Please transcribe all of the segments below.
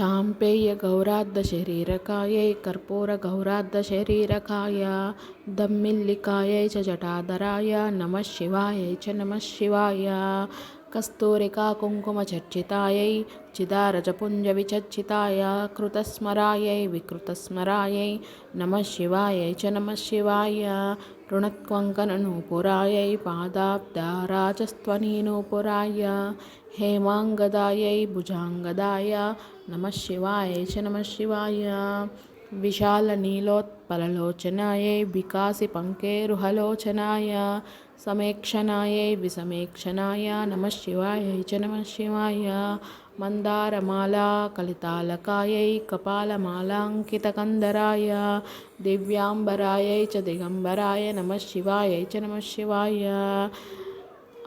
చాంపేయ గౌరార్ధ శరీరకాయై కర్పూర గౌరార్ధ శరీరకాయ దమ్మిల్లికాయై చ జటాధరాయ నమ శివాయ చ నమ శివాయ. కస్తూరికా కుంకుమచర్చితాయై చిదారజపుంజ విచర్చితాయ కృతస్మరాయై వికృతస్మరాయై నమ శివాయై చ నమ శివాయ రుణత్వంకననూపురాయై పాదాబ్దారాజస్త్వనీనూపురాయ హేమాంగదాయై భుజాంగదాయ నమ శివాయై చ నమ శివాయ విశాలనీలోత్పలలోచనాయై వికాసి పంకేరుహలోచనాయ समेक्षणायै विसमेक्षणाय नमः शिवायै च नमः शिवाय मन्दारमाला कलितालकायै कपालमालाङ्कितकन्दराय दिव्याम्बरायै च दिगम्बराय नमः शिवायै च नमः शिवाय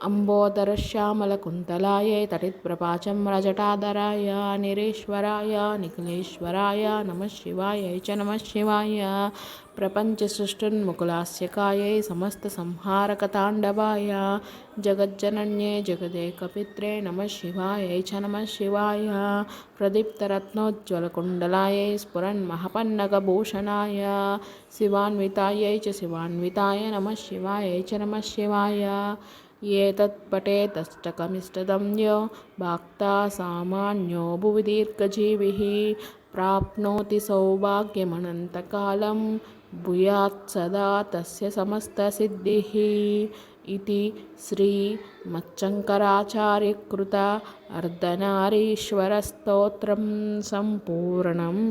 అంబోదరశ్యామలకుంతలాయే తటిత్ప్రపాచం రజటాధరాయ నిరేశ్వరాయ నిఖిలేశ్వరాయ నమశివాయ చ నమశివాయ ప్రపంచసృష్టున్ముకులాస్యకాయై సమస్తసంహారకతాండవాయ జగజ్జనన్యే జగదేకపిత్రే నమ శివాయై చ నమ శివాయ ప్రదీప్తరత్నోజ్వలకుండలాయై స్ఫురన్మహపన్నగభూషణాయ శివాన్వితాయై చ శివాన్వితాయ నమ శివాయై చ నమ శివాయ शिवाय एतत्पठेदष्टकमिष्टदं यो भक्ता सामान्यो भुवि दीर्घजीविः प्राप्नोति सौभाग्यमनन्तकालं भूयात् सदा तस्य समस्तसिद्धिः इति श्रीमच्छङ्कराचार्यकृत अर्धनारीश्वरस्तोत्रं सम्पूर्णम्